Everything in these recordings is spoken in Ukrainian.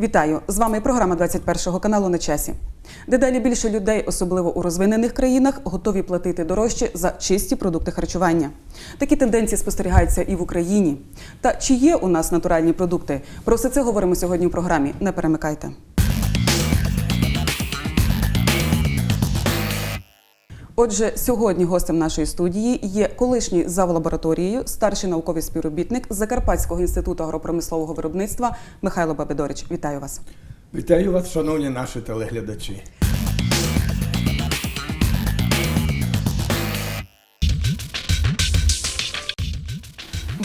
Вітаю! З вами програма 21 каналу на часі. Дедалі більше людей, особливо у розвинених країнах, готові платити дорожче за чисті продукти харчування. Такі тенденції спостерігаються і в Україні. Та чи є у нас натуральні продукти? Про все це говоримо сьогодні в програмі. Не перемикайте. Отже, сьогодні гостем нашої студії є колишній зав лабораторією, старший науковий співробітник Закарпатського інституту агропромислового виробництва Михайло Бабидорич. Вітаю вас. Вітаю вас, шановні наші телеглядачі.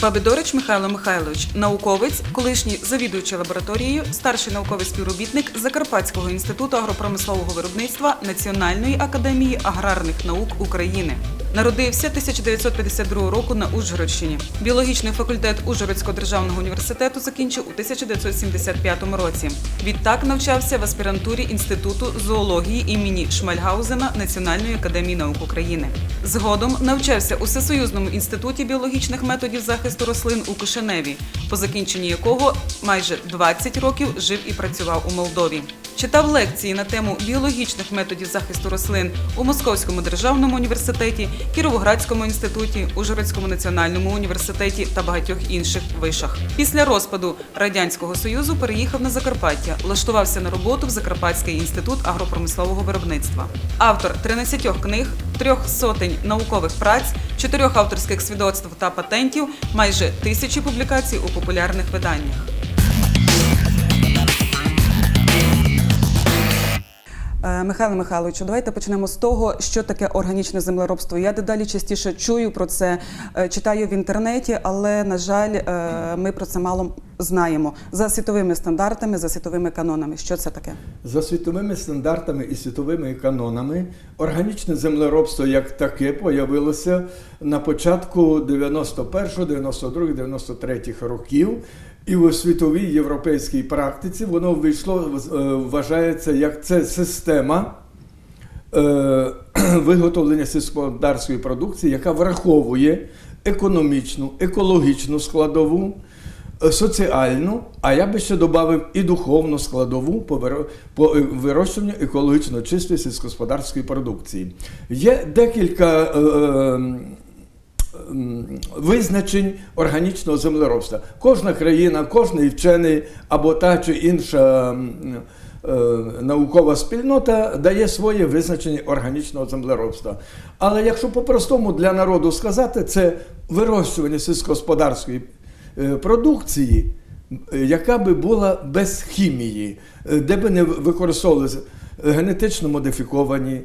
Бабидорич Михайло Михайлович, науковець, колишній завідуючий лабораторією, старший науковий співробітник Закарпатського інституту агропромислового виробництва Національної академії аграрних наук України. Народився 1952 року на Ужгородщині. Біологічний факультет Ужгородського державного університету закінчив у 1975 році. Відтак навчався в аспірантурі Інституту зоології імені Шмальгаузена Національної академії наук України. Згодом навчався у Всесоюзному інституті біологічних методів захисту рослин у Кишиневі, по закінченні якого майже 20 років жив і працював у Молдові. Читав лекції на тему біологічних методів захисту рослин у Московському державному університеті, Кіровоградському інституті, Ужгородському національному університеті та багатьох інших вишах. Після розпаду радянського союзу переїхав на Закарпаття, влаштувався на роботу в Закарпатський інститут агропромислового виробництва. Автор 13 книг, трьох сотень наукових праць, чотирьох авторських свідоцтв та патентів, майже тисячі публікацій у популярних виданнях. Михайло Михайловичу, давайте почнемо з того, що таке органічне землеробство. Я дедалі частіше чую про це, е, читаю в інтернеті, але на жаль, е, ми про це мало знаємо за світовими стандартами, за світовими канонами. Що це таке? За світовими стандартами і світовими канонами органічне землеробство як таке появилося на початку 91, 92, 93 років. І у світовій європейській практиці воно вийшло, е, вважається як це система е, виготовлення сільськогосподарської продукції, яка враховує економічну, екологічну складову, е, соціальну, а я би ще додав і духовну складову по виро- по вирощуванню екологічно чистої сільськогосподарської продукції. Є декілька. Визначень органічного землеробства. Кожна країна, кожний вчений або та чи інша е, наукова спільнота дає своє визначення органічного землеробства. Але якщо по-простому для народу сказати, це вирощування сільськогосподарської е, продукції, яка би була без хімії, е, де би не використовувалися генетично модифіковані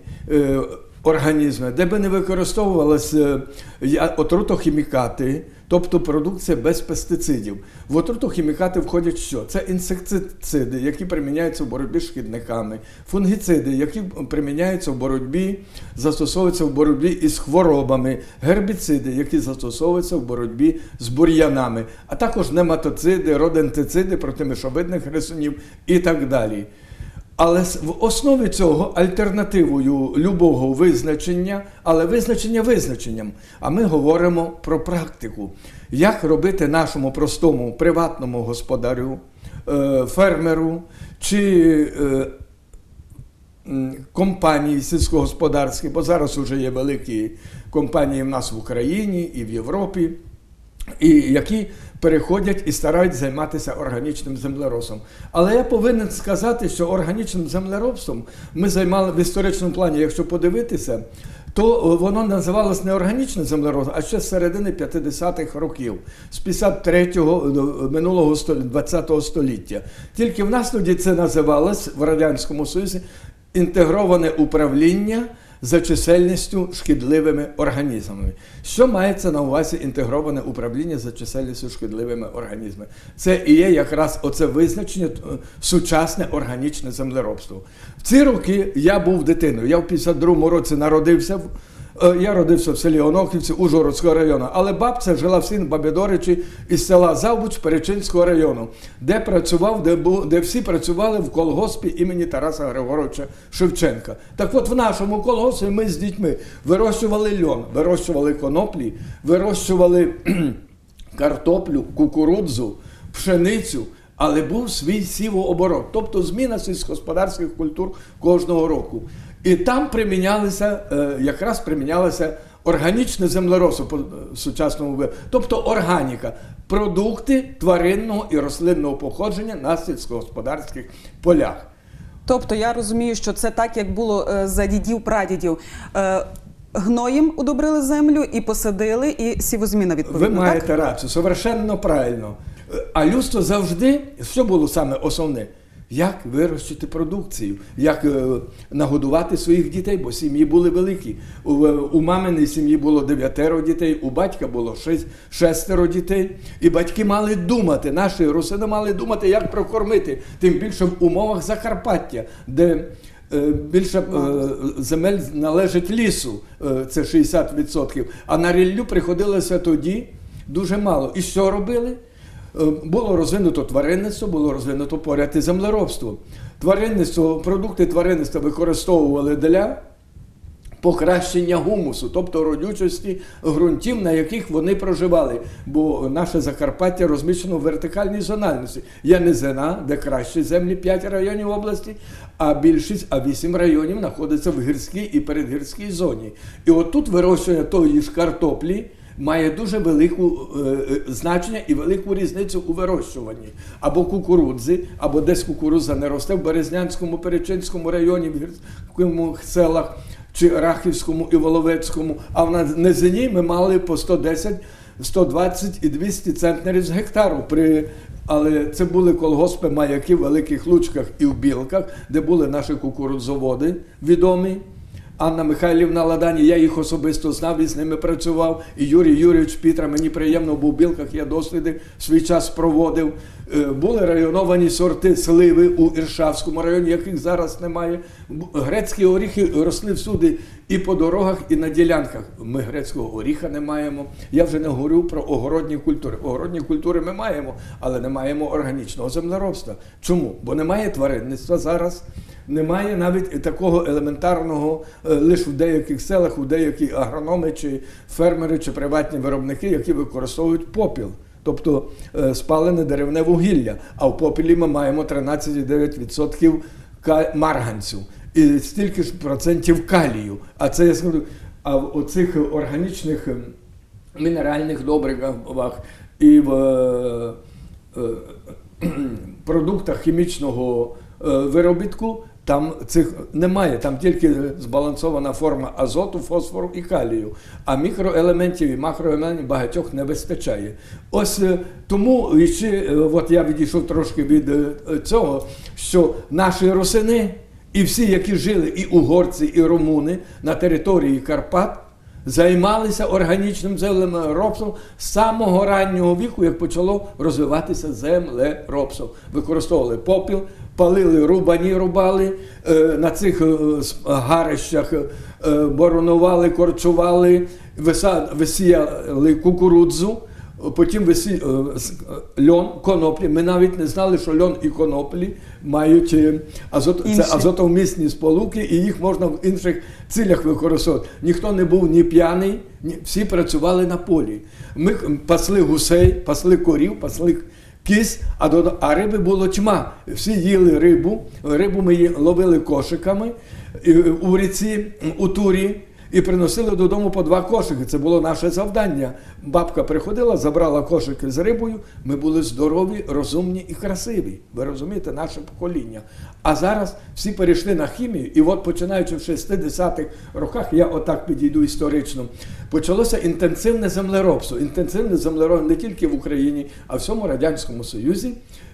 е, організми, де би не використовувалися я- отрутохімікати, тобто продукція без пестицидів. В отрутохімікати входять що? Це інсектициди, які приміняються в боротьбі з шкідниками, фунгіциди, які приміняються в боротьбі, застосовуються в боротьбі із хворобами, гербіциди, які застосовуються в боротьбі з бур'янами, а також нематоциди, родентициди проти мишовидних рисунів і так далі. Але в основі цього альтернативою любого визначення, але визначення визначенням. А ми говоримо про практику, як робити нашому простому приватному господарю, е, фермеру чи е, компанії сільськогосподарські, бо зараз вже є великі компанії в нас в Україні і в Європі, і які переходять і старають займатися органічним землеробством. Але я повинен сказати, що органічним землеробством ми займали в історичному плані, якщо подивитися, то воно називалось не органічне землеробство, а ще з середини 50-х років, з 53-го минулого століття, 20-го століття. Тільки в нас тоді це називалось в Радянському Союзі інтегроване управління за чисельністю шкідливими організмами. Що мається на увазі інтегроване управління за чисельністю шкідливими організмами? Це і є якраз оце визначення е, сучасне органічне землеробство. В ці роки я був дитиною. Я в 52-му році народився. Е, Я родився в селі Онохівці Ужгородського району, але бабця жила в син Бабідоричі із села Завбуч Перечинського району, де працював, де, бу- де всі працювали в колгоспі імені Тараса Григоровича Шевченка. Так от в нашому колгоспі ми з дітьми вирощували льон, вирощували коноплі, вирощували картоплю, кукурудзу, пшеницю. але був свій сівооборот, тобто зміна сільськогосподарських культур кожного року. І там примінялися, е, якраз примінялося органічне землеробство по е, сучасному ви- тобто органіка, продукти тваринного і рослинного походження на сільськогосподарських полях. Тобто я розумію, що це так, як було е, за дідів прадідів. Гноєм удобрили землю і посадили, і сівозміна Ви маєте так? рацію, совершенно правильно. А людство завжди, що було саме основне? Як вирощити продукцію, як е, нагодувати своїх дітей, бо сім'ї були великі. У, е, у маминої сім'ї було дев'ятеро дітей, у батька було шестеро дітей. І батьки мали думати, наші русини мали думати, як прокормити, тим більше в умовах Закарпаття, де е, більше земель належить лісу, це 60%, а на ріллю приходилося тоді дуже мало. І що робили? Е, Було розвинуто тваринництво, було розвинуто поряд і землеробство. Тваринництво, продукти тваринництва використовували для покращення гумусу, тобто родючості ґрунтів, на яких вони проживали. Бо наше Закарпаття розміщено в вертикальній зональності. Є низина, де кращі землі 5 районів області, а більшість, а 8 районів знаходиться в гірській і передгірській зоні. І отут вирощування тої ж картоплі. Має дуже велику е, е, значення і велику різницю у вирощуванні або кукурудзи, або десь кукурудза не росте в Березнянському, Перечинському районі, в гірському селах чи Рахівському і Воловецькому. А в низині ми мали по 110, 120 і 200 центнерів з гектару. При але це були колгоспи маяки в великих лучках і в білках, де були наші кукурудзоводи відомі. Анна Михайлівна Ладані, я їх особисто знав і з ними працював. І Юрій Юрійович Пітра, мені приємно був у білках, я досліди свій час проводив. Е, Були районовані сорти сливи у Іршавському районі, яких зараз немає. Грецькі оріхи росли всюди і по дорогах, і на ділянках. Ми грецького оріха не маємо. Я вже не говорю про огородні культури. Огородні культури ми маємо, але не маємо органічного землеробства. Чому? Бо немає тваринництва зараз. Немає навіть такого елементарного е, лише в деяких селах, у деякі агрономи чи фермери чи приватні виробники, які використовують попіл, тобто е, спалене деревне вугілля. А в попілі ми маємо 13,9% ка- марганцю і стільки ж процентів калію. А це я скажу, а в оцих органічних ем, мінеральних добривах і в е, е, продуктах хімічного е, виробітку там цих немає, там тільки збалансована форма азоту, фосфору і калію. А мікроелементів і макроелементів багатьох не вистачає. Ось е, тому ще, е, от я відійшов трошки від е, цього, що наші русини і всі, які жили, і угорці, і румуни на території Карпат, займалися органічним землеробством з самого раннього віку, як почало розвиватися землеробство. Використовували попіл, палили рубані, рубали е, на цих е, гарищах, е, боронували, корчували, висіяли кукурудзу. Потім висі... льон, коноплі. Ми навіть не знали, що льон і коноплі мають азот... Інші. це азотовмісні сполуки, і їх можна в інших цілях використовувати. Ніхто не був ні п'яний, ні... всі працювали на полі. Ми пасли гусей, пасли корів, пасли кіз, а, до... а риби було тьма. Всі їли рибу. Рибу ми ловили кошиками е, у ріці, у турі. І приносили додому по два кошики. Це було наше завдання. Бабка приходила, забрала кошики з рибою. Ми були здорові, розумні і красиві. Ви розумієте, наше покоління. А зараз всі перейшли на хімію, і от починаючи в 60-х роках, я отак підійду історично, почалося інтенсивне землеробство. Інтенсивне землеробство не тільки в Україні, а в всьому Радянському Союзі,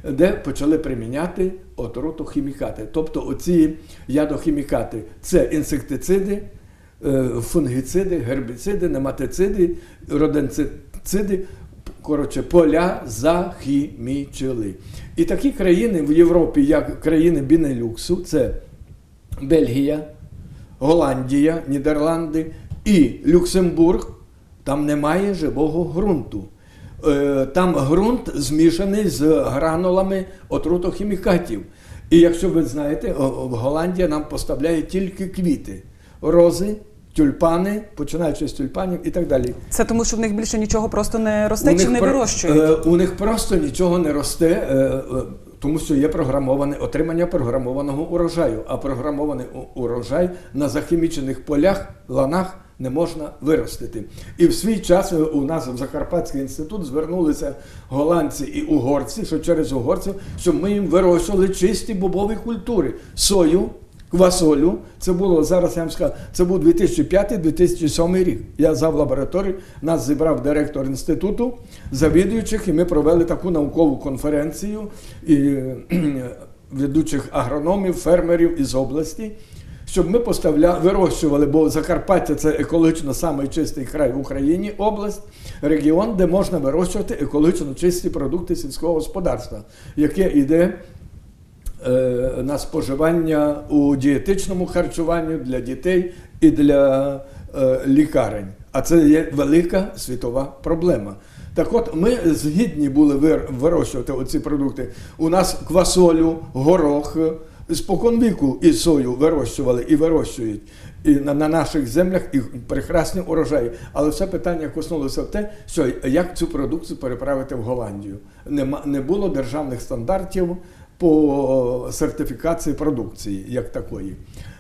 де почали приміняти отрутохімікати. Тобто оці ядохімікати це інсектициди фунгіциди, гербіциди, нематициди, роденцициди, коротше, поля захімічили. І такі країни в Європі, як країни Бінелюксу, це Бельгія, Голландія, Нідерланди і Люксембург, там немає живого ґрунту. Е, Там ґрунт змішаний з гранулами отрутохімікатів. І якщо ви знаєте, Голландія нам поставляє тільки квіти, рози, тюльпани, починаючи з тюльпанів і так далі. Це тому, що в них більше нічого просто не росте чи не про- вирощують. е, у них просто нічого не росте, е, е, тому що є програмоване отримання програмованого урожаю. А програмований урожай на захімічених полях, ланах не можна виростити. І в свій час е, у нас в Закарпатський інститут звернулися голландці і угорці, що через угорців, щоб ми їм вирощували чисті бобові культури, сою. Квасолю, це було зараз. Я вам скажу, це був 2005-2007 рік. Я зав лабораторію, нас зібрав директор інституту, завідуючих, і ми провели таку наукову конференцію і ведучих агрономів, фермерів із області, щоб ми поставля... вирощували, бо Закарпаття це екологічно самий чистий край в Україні, область, регіон, де можна вирощувати екологічно чисті продукти сільського господарства, яке йде на споживання у дієтичному харчуванні для дітей і для е, лікарень. А це є велика світова проблема. Так от ми згідні були вирощувати оці продукти. У нас квасолю, горох, е, спокон віку і сою вирощували і вирощують і на, на наших землях і прекрасні урожаї. Але все питання коснулося в те, що як цю продукцію переправити в Голландію. Нема, не було державних стандартів по сертифікації продукції як такої.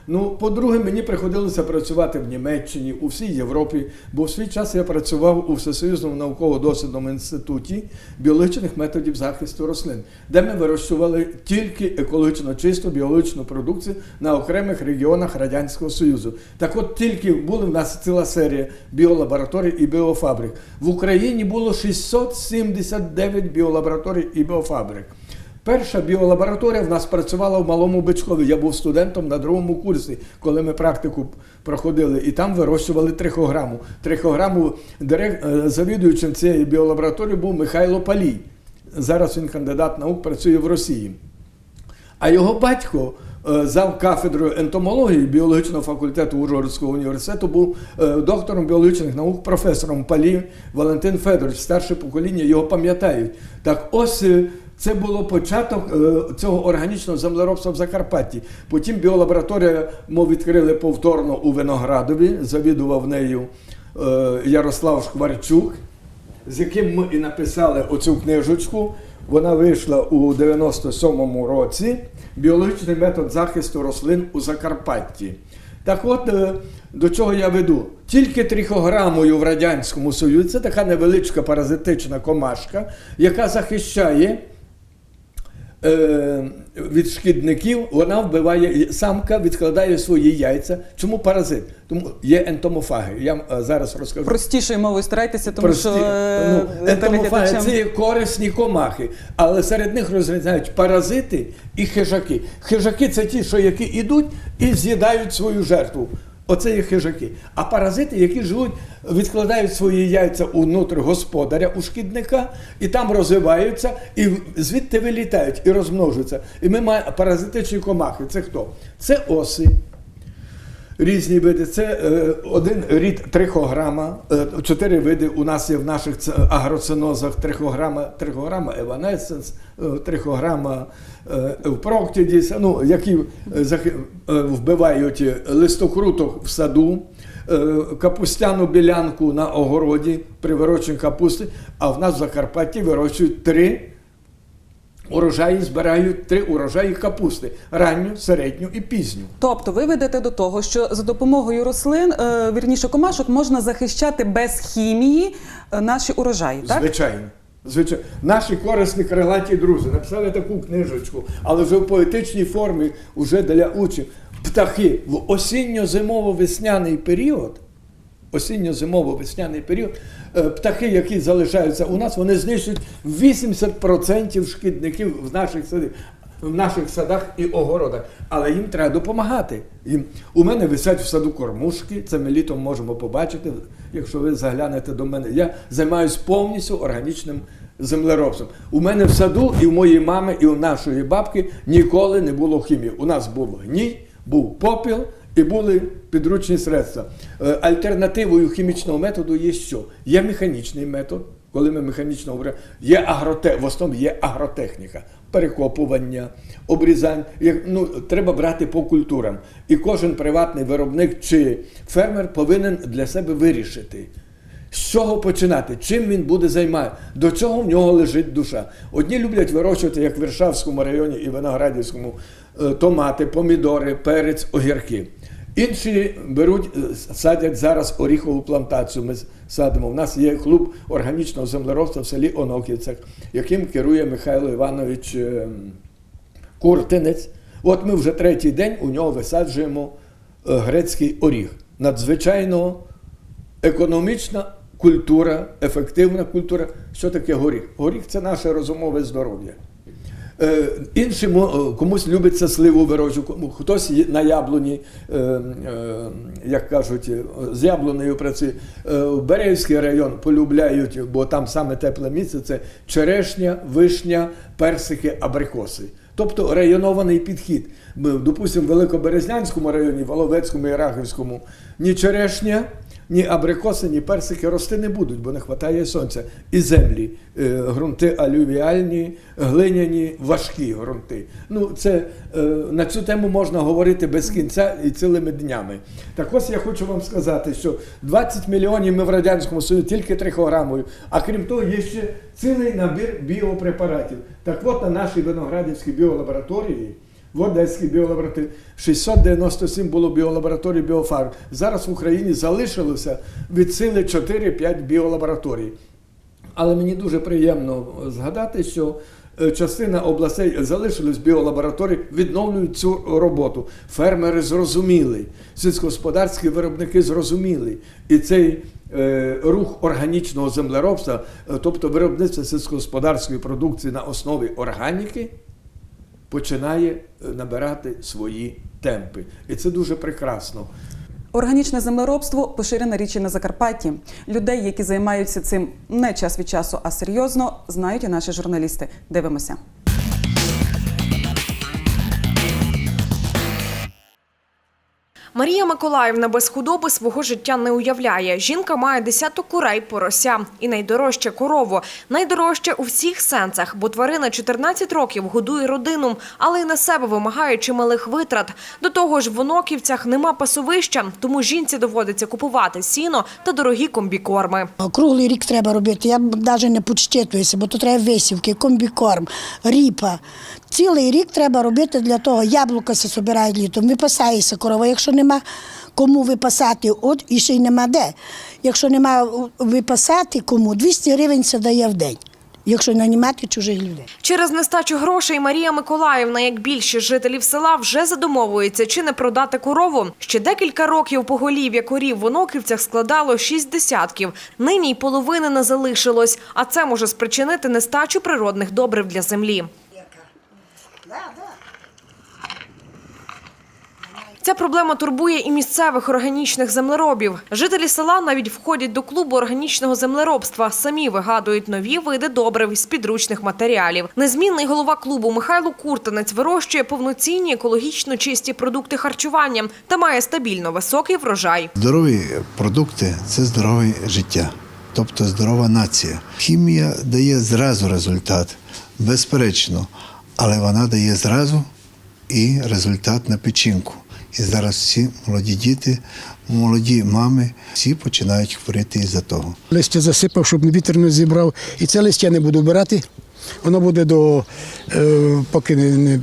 Ну, по-друге, мені приходилося працювати в Німеччині, у всій Європі, бо в свій час я працював у Всесоюзному науково-дослідному інституті біологічних методів захисту рослин, де ми вирощували тільки екологічно чисту біологічну продукцію на окремих регіонах Радянського Союзу. Так от тільки були в нас ціла серія біолабораторій і біофабрик. В Україні було 679 біолабораторій і біофабрик. Перша біолабораторія в нас працювала в Малому Бичкові. Я був студентом на другому курсі, коли ми практику проходили, і там вирощували трихограму. Трихограму директ, е, завідуючим цієї біолабораторії був Михайло Палій. Зараз він кандидат наук, працює в Росії. А його батько, е, зав кафедрою ентомології біологічного факультету Ужгородського університету, був е, доктором біологічних наук, професором Палі Валентин Федорович, старше покоління його пам'ятають. Так ось це було початок е, цього органічного землеробства в Закарпатті. Потім біолабораторія, мов відкрили повторно у Виноградові, завідував нею е, Ярослав Шкварчук з яким ми і написали оцю книжечку. Вона вийшла у 97-му році. Біологічний метод захисту рослин у Закарпатті. Так от, е, до чого я веду? Тільки трихограмою в Радянському Союзі це така невеличка паразитична комашка, яка захищає від шкідників, вона вбиває самка, відкладає свої яйця. Чому паразит? Тому є ентомофаги. Я е, зараз розкажу. Простішою мовою старайтеся, тому Прості. що е, ну, ентомофаги це є корисні комахи, але серед них розрізняють паразити і хижаки. Хижаки це ті, що які йдуть і з'їдають свою жертву. Оце є хижаки. А паразити, які живуть, відкладають свої яйця унутрі господаря, у шкідника, і там розвиваються, і звідти вилітають і розмножуються. І ми маємо паразитичні комахи. Це хто? Це оси. Різні види. Це е, один рід трихограма. Е, чотири види у нас є в наших агроцинозах трихограма, трихограма еванесенс, трихограма е, евпроктідіс, ну, які е, е, вбивають листокруток в саду, капустяну білянку на огороді при вирощенні капусти, а в нас в Закарпатті вирощують три урожаї, збирають три урожаї капусти ранню, середню і пізню. Тобто ви ведете до того, що за допомогою рослин, вірніше комашок, можна захищати без хімії наші урожаї, так? Звичайно. Звичайно. Наші корисні крилаті друзі написали таку книжечку, але вже в поетичній формі, вже для учнів. Птахи в осінньо-зимово-весняний період. Осінньо-зимово-весняний період, е, птахи, які залишаються у нас, вони знищують 80% шкідників в наших садах. В наших садах і огородах, але їм треба допомагати. Їм у мене висять в саду кормушки. Це ми літом можемо побачити, якщо ви заглянете до мене. Я займаюся повністю органічним землеробством. У мене в саду і в моєї мами, і у нашої бабки ніколи не було хімії. У нас був гній, був попіл і були підручні средства. Е, Альтернативою хімічного методу є що? Є механічний метод. Коли ми механічно обрізаємо, є агроте, в основному є агротехніка, перекопування, обрізання. Ну, треба брати по культурам. І кожен приватний виробник чи фермер повинен для себе вирішити. З чого починати? Чим він буде займатися? До чого в нього лежить душа? Одні люблять вирощувати, як в Віршавському районі і Виноградівському, е, томати, помідори, перець, огірки. Інші беруть, е, садять зараз оріхову плантацію. Ми садимо. У нас є клуб органічного землеробства в селі Оноківцях, яким керує Михайло Іванович е, Куртинець. От ми вже третій день у нього висаджуємо е, грецький оріг. Надзвичайно економічна культура, ефективна культура. Що таке горіх? Горіх це наше розумове здоров'я. Е, іншим мо- комусь любиться сливу вирощу, хтось на яблуні, е, е, як кажуть, е, з яблунею працює. Е, Березький район полюбляють, бо там саме тепле місце це черешня, вишня, персики, абрикоси. Тобто районований підхід. Допустимо, в Великоберезнянському районі, Воловецькому і Рахівському ні черешня, ні абрикоси, ні персики рости не будуть, бо не вистачає сонця. І землі, е, ґрунти алювіальні, глиняні, важкі ґрунти. Ну, це, е, на цю тему можна говорити без кінця і цілими днями. Так ось я хочу вам сказати, що 20 мільйонів ми в Радянському Союзі тільки трихограмою, а крім того, є ще цілий набір біопрепаратів. Так от на нашій виноградівській біолабораторії Одеській біолабораторії 697 було біолабораторій біофарм. Зараз в Україні залишилося від сили 4-5 біолабораторій. Але мені дуже приємно згадати, що е, частина областей залишились біолабораторії, відновлюють цю роботу. Фермери зрозуміли, сільськогосподарські виробники зрозуміли. І цей е, рух органічного землеробства, е, тобто виробництва сільськогосподарської продукції на основі органіки, починає е, набирати свої темпи. І це дуже прекрасно. Органічне землеробство поширена річ на Закарпатті. Людей, які займаються цим не час від часу, а серйозно, знають і наші журналісти. Дивимося. Марія Миколаївна без худоби свого життя не уявляє. Жінка має десяток курей порося і найдорожче корову. Найдорожче у всіх сенсах, бо тварина 14 років годує родину, але й на себе вимагає чималих витрат. До того ж, в Оноківцях нема пасовища, тому жінці доводиться купувати сіно та дорогі комбікорми. Круглий рік треба робити. Я навіть не підщитуюся, бо то треба висівки, комбікорм, ріпа. Цілий рік треба робити для того. Яблука збирають літом, випасається корова. Якщо нема кому випасати, от і ще й нема де. Якщо нема випасати кому, 200 гривень це дає в день, якщо нанімати чужих людей. Через нестачу грошей Марія Миколаївна, як більшість жителів села, вже задумовується, чи не продати корову. Ще декілька років поголів'я корів в Оноківцях складало шість десятків. Нині й половини не залишилось, а це може спричинити нестачу природних добрив для землі. Ця проблема турбує і місцевих органічних землеробів. Жителі села навіть входять до клубу органічного землеробства. Самі вигадують нові види добрив з підручних матеріалів. Незмінний голова клубу Михайло Куртинець вирощує повноцінні екологічно чисті продукти харчування та має стабільно високий врожай. Здорові продукти це здорове життя, тобто здорова нація. Хімія дає зразу результат, безперечно, але вона дає зразу і результат на печінку. І зараз всі молоді діти, молоді мами, всі починають хворіти із-за того. Листя засипав, щоб вітер не зібрав. І це листя не буду вбирати. Воно буде до е, поки не,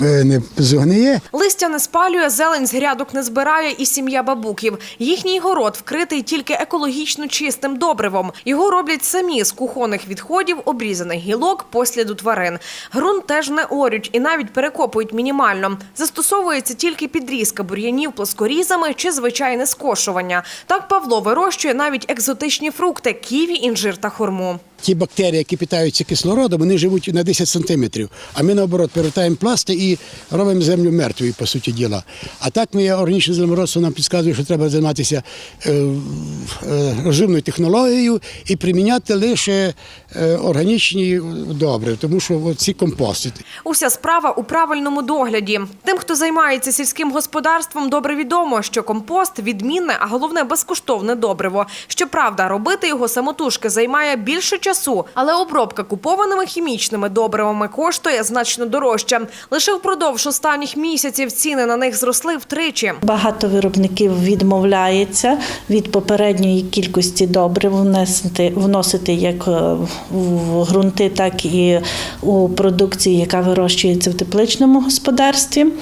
не, е, не згниє. Листя не спалює, зелень з грядок не збирає і сім'я бабуків. Їхній город вкритий тільки екологічно чистим добривом. Його роблять самі з кухонних відходів, обрізаних гілок, посліду тварин. Грунт теж не орють і навіть перекопують мінімально. Застосовується тільки підрізка бур'янів плоскорізами чи звичайне скошування. Так Павло вирощує навіть екзотичні фрукти – ківі, інжир та хурму. Ті бактерії, які питаються кислородом, вони живуть на 10 сантиметрів. А ми наоборот перевертаємо пласти і робимо землю мертвою, по суті діла. А так ми органічне землеробство нам підказує, що треба займатися е, е, режимною технологією і приміняти лише е, органічні добри, тому що ці компости. Уся справа у правильному догляді. Тим, хто займається сільським господарством, добре відомо, що компост відмінне, а головне безкоштовне добриво. Щоправда, робити його самотужки займає більше часу, але обробка купованими хімічними добривами коштує значно дорожче. Лише впродовж останніх місяців ціни на них зросли втричі. Багато виробників відмовляється від попередньої кількості добрив вносити, вносити як е, в ґрунти, так і у продукції, яка вирощується в тепличному господарстві, е,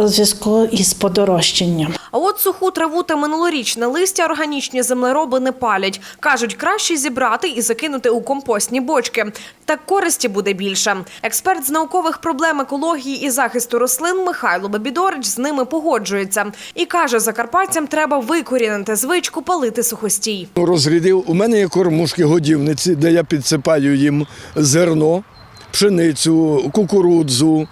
в зв'язку із подорожчанням. А от суху траву та минулорічне листя органічні землероби не палять. Кажуть, краще зібрати і закинути у компостні бочки. Так користі буде більше. Експерт з наукових проблем екології і захисту рослин Михайло Бабідорич з ними погоджується і каже, закарпатцям треба викорінити звичку палити сухостій. Розрядив. У мене є кормушки годівниці, де я підсипаю їм зерно, пшеницю, кукурудзу.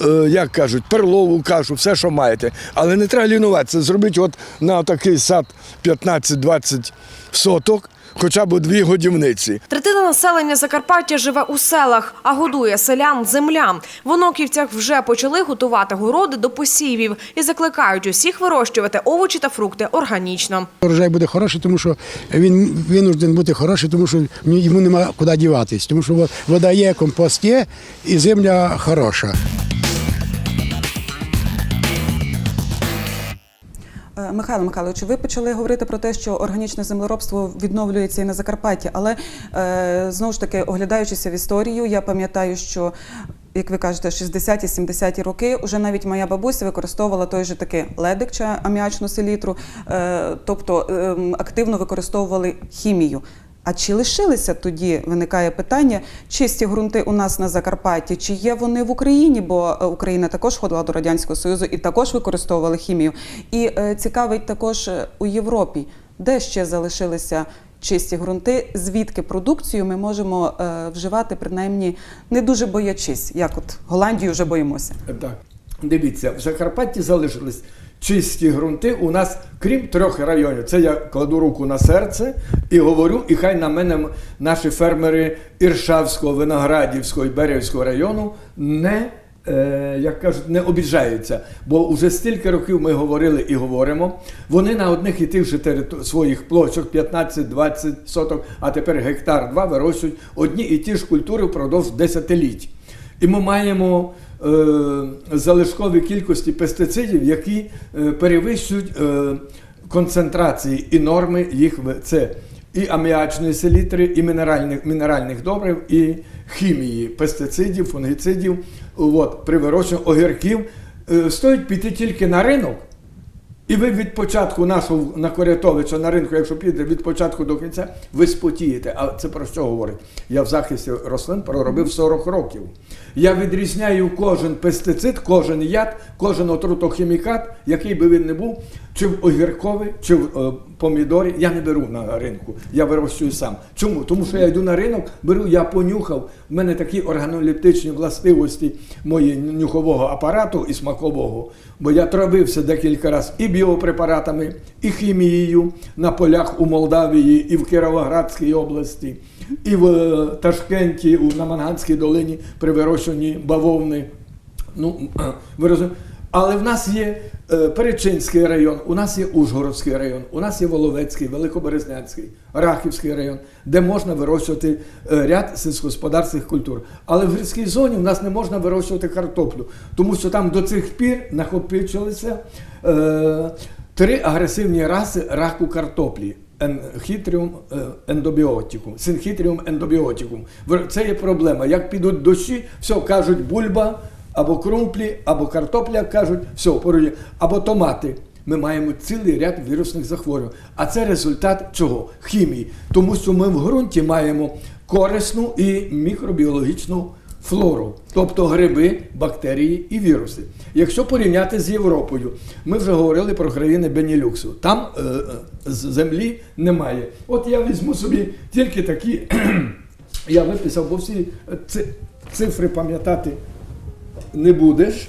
Е, Як кажуть, перлову кашу, все, що маєте. Але не треба лінуватися. Зробіть от на такий сад 15-20 соток, хоча б дві годівниці. Третина населення Закарпаття живе у селах, а годує селян земля. В Оноківцях вже почали готувати городи до посівів і закликають усіх вирощувати овочі та фрукти органічно. Урожай буде хороший, тому що він винужден бути хороший, тому що йому нема куди діватись. Тому що вода є, компост є і земля хороша. Михайло Михайлович, ви почали говорити про те, що органічне землеробство відновлюється і на Закарпатті, але е, знову ж таки, оглядаючися в історію, я пам'ятаю, що як ви кажете, 60-ті, 70-ті роки вже навіть моя бабуся використовувала той же таки ледик чи аміачну селітру, е, тобто ем, активно використовували хімію. А чи лишилися тоді, виникає питання, чисті ґрунти у нас на Закарпатті, чи є вони в Україні? Бо е, Україна також входила до Радянського Союзу і також використовували хімію. І е, цікавить також е, у Європі, де ще залишилися чисті ґрунти, звідки продукцію ми можемо е, вживати, принаймні не дуже боячись, як от Голландію вже боїмося. Так, дивіться, в Закарпатті залишились чисті ґрунти. У нас, крім трьох районів, це я кладу руку на серце і говорю, і хай на мене наші фермери Іршавського, Виноградівського і Берівського району не. е, Як кажуть, не обіжаються, бо вже стільки років ми говорили і говоримо. Вони на одних і тих же териту- своїх площах 15-20 соток, а тепер гектар два вирощують одні і ті ж культури впродовж десятиліть. І ми маємо залишкові кількості пестицидів, які е, перевищують е, концентрації і норми їх в- це і аміачної селітри, і мінеральних, мінеральних добрив, і хімії пестицидів, фунгіцидів. От, при вирощуванні огірків е, стоїть піти тільки на ринок. І ви від початку нашого на Корятовича на ринку, якщо підете від початку до кінця, ви спотієте. А це про що говорить? Я в захисті рослин проробив 40 років. Я відрізняю кожен пестицид, кожен яд, кожен отрутохімікат, який би він не був, чи в огіркові, чи в е, помідорі. Я не беру на ринку, я вирощую сам. Чому? Тому що я йду на ринок, беру, я понюхав. В мене такі органолептичні властивості мої нюхового апарату і смакового. Бо я травився декілька разів і біопрепаратами, і хімією на полях у Молдавії, і в Кіровоградській області, і в е, Ташкенті, на Манганській долині при вирощуванні бавовни. Ну, ви розумієте. Але в нас є е, Перечинський район, у нас є Ужгородський район, у нас є Воловецький, Великоберезнянський, Рахівський район, де можна вирощувати е, ряд сільськогосподарських культур. Але в гірській зоні в нас не можна вирощувати картоплю, тому що там до цих пір накопичилися е, три агресивні раси раку картоплі. Енхітріум е, ендобіотикум, синхітріум ендобіотикум. Це є проблема. Як підуть дощі, все кажуть бульба, або крумплі, або картопля кажуть, все, поруч, або томати. Ми маємо цілий ряд вірусних захворювань. А це результат чого? Хімії. Тому що ми в ґрунті маємо корисну і мікробіологічну флору, тобто гриби, бактерії і віруси. Якщо порівняти з Європою, ми вже говорили про країни Бенілюксу. Там е, е, землі немає. От я візьму собі тільки такі Я виписав, бо всі ци- цифри пам'ятати не будеш.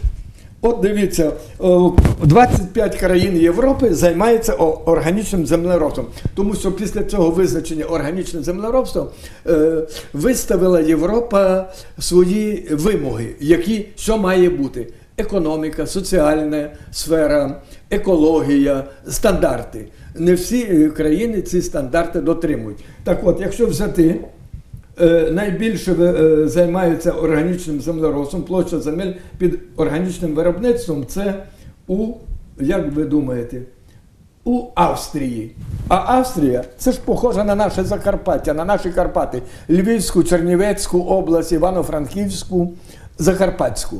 От дивіться, о, 25 країн Європи займаються органічним землеробством. Тому що після цього визначення органічне землеробство е, виставила Європа свої вимоги, які що має бути: економіка, соціальна сфера, екологія, стандарти. Не всі е, країни ці стандарти дотримують. Так от, якщо взяти найбільше е, займаються органічним землеробством, площа земель під органічним виробництвом це у, як ви думаєте, у Австрії. А Австрія це ж похоже на наше Закарпаття, на наші Карпати, Львівську, Чернівецьку область, Івано-Франківську, Закарпатську.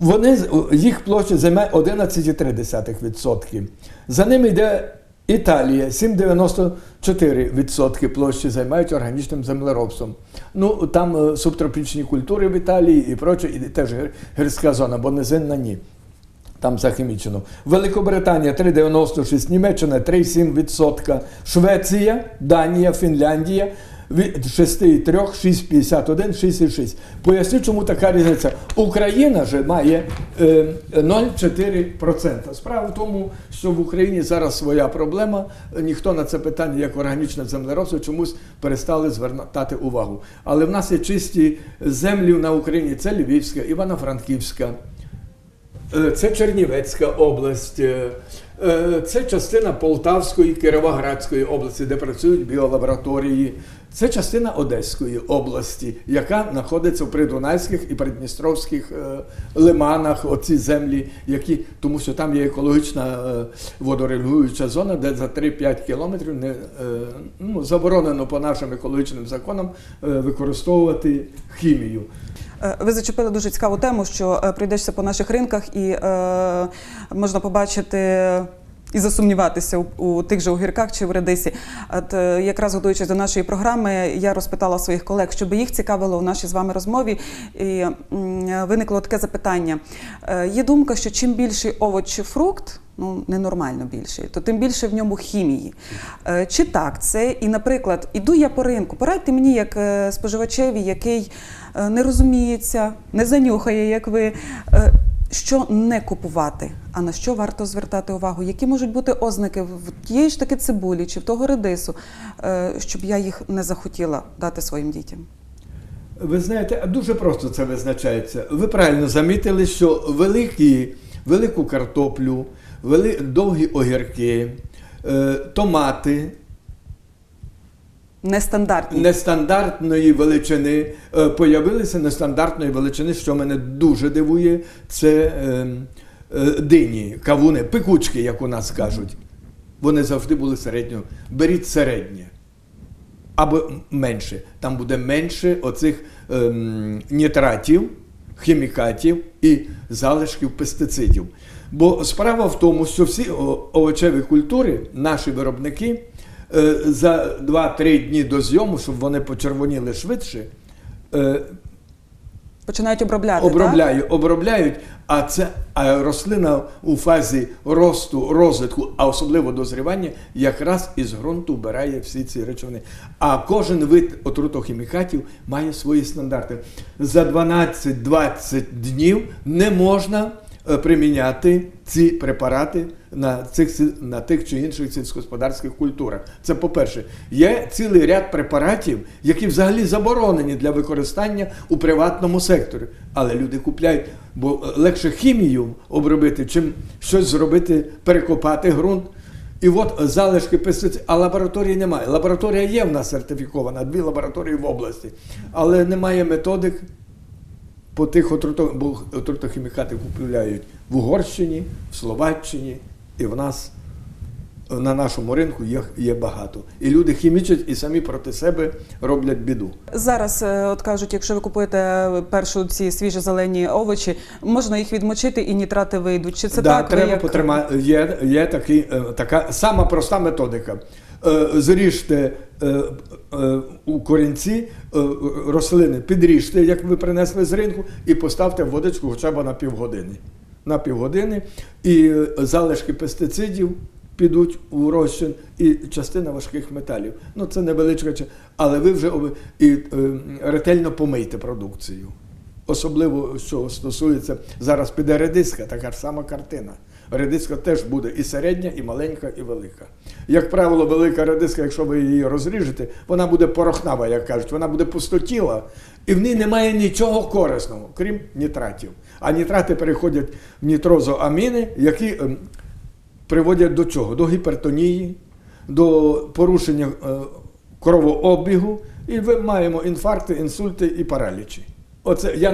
Вони, їх площа займає 11,3%. За ними йде Італія 7,94% площі займають органічним землеробством. Ну там е, субтропічні культури в Італії і проче, і теж гір- гірська зона, бо низинна ні. Там захимічено. Великобританія 3,96, Німеччина 3,7%, Швеція, Данія, Фінляндія 6,3, 6,51, 6,6. Поясню, чому така різниця. Україна же має е, 0,4%. Справа в тому, що в Україні зараз своя проблема. Ніхто на це питання, як органічне землеробство, чомусь перестали звертати увагу. Але в нас є чисті землі на Україні. Це Львівська, Івано-Франківська. Е, Це Чернівецька область, е, е, це частина Полтавської, Кіровоградської області, де працюють біолабораторії. Це частина Одеської області, яка знаходиться в придунайських і придністровських е, лиманах, оці землі, які, тому що там є екологічна е, водорегулююча зона, де за 3-5 кілометрів не, е, ну, заборонено по нашим екологічним законам використовувати хімію. Ви зачепили дуже цікаву тему, що пройдешся по наших ринках і е, можна побачити. І засумніватися у, у тих же огірках чи в редисі. От е, якраз готуючись до нашої програми, я розпитала своїх колег, щоб їх цікавило у нашій з вами розмові. І виникло таке запитання. Е, Є думка, що чим більший овоч чи фрукт, ну ненормально більший, то тим більше в ньому хімії. Е, Чи так це? І, наприклад, іду я по ринку, порадьте мені, як споживачеві, який не розуміється, не занюхає, як ви. Що не купувати, а на що варто звертати увагу? Які можуть бути ознаки в тієї ж таки цибулі чи в того редису, е, щоб я їх не захотіла дати своїм дітям? Ви знаєте, дуже просто це визначається. Ви правильно замітили, що великі, велику картоплю, вели, довгі огірки, е, томати Нестандартні. нестандартної величини е, появилися нестандартної величини, що мене дуже дивує, це е, е, дині, кавуни, пекучки, як у нас кажуть. Вони завжди були середньо. Беріть середнє. Або менше. Там буде менше оцих ем, нітратів, хімікатів і залишків пестицидів. Бо справа в тому, що всі овочеві культури, наші виробники, за 2-3 дні до зйому, щоб вони почервоніли швидше, е, Починають обробляти. Так? обробляють, а це а рослина у фазі росту, розвитку, а особливо дозрівання, якраз із ґрунту вбирає всі ці речовини. А кожен вид отрутохімікатів має свої стандарти. За 12-20 днів не можна е, приміняти ці препарати на цих на тих чи інших сільськогосподарських культурах. Це по-перше, є цілий ряд препаратів, які взагалі заборонені для використання у приватному секторі. Але люди купляють, бо е, легше хімію обробити, чим щось зробити, перекопати ґрунт. І от залишки пестицидів, а лабораторії немає. Лабораторія є в нас сертифікована, дві лабораторії в області, але немає методик по тих бо отрутохімікати купляють в Угорщині, в Словаччині, і в нас на нашому ринку їх є багато. І люди хімічать і самі проти себе роблять біду. Зараз, е, от кажуть, якщо ви купуєте першу ці свіжі зелені овочі, можна їх відмочити і нітрати вийдуть. Чи це да, так? Треба як- потримати. Є, є такий, е, така сама проста методика. Е, Зріжте е, е, у корінці рослини, підріжте, як ви принесли з ринку, і поставте в водичку хоча б на півгодини. На півгодини і залишки пестицидів підуть у розчин і частина важких металів. Ну це невеличка, чи- але ви вже і ретельно помийте продукцію. Особливо, що стосується зараз піде редиска, така ж сама картина. Редиска теж буде і середня, і маленька, і велика. Як правило, велика редиска, якщо ви її розріжете, вона буде порохнава, як кажуть, вона буде пустотіла, і в ній немає нічого корисного, крім нітратів. А нітрати переходять в нітрозоаміни, які ем, приводять до чого? До гіпертонії, до порушення е, кровообігу, і ми маємо інфаркти, інсульти і паралічі. Оце я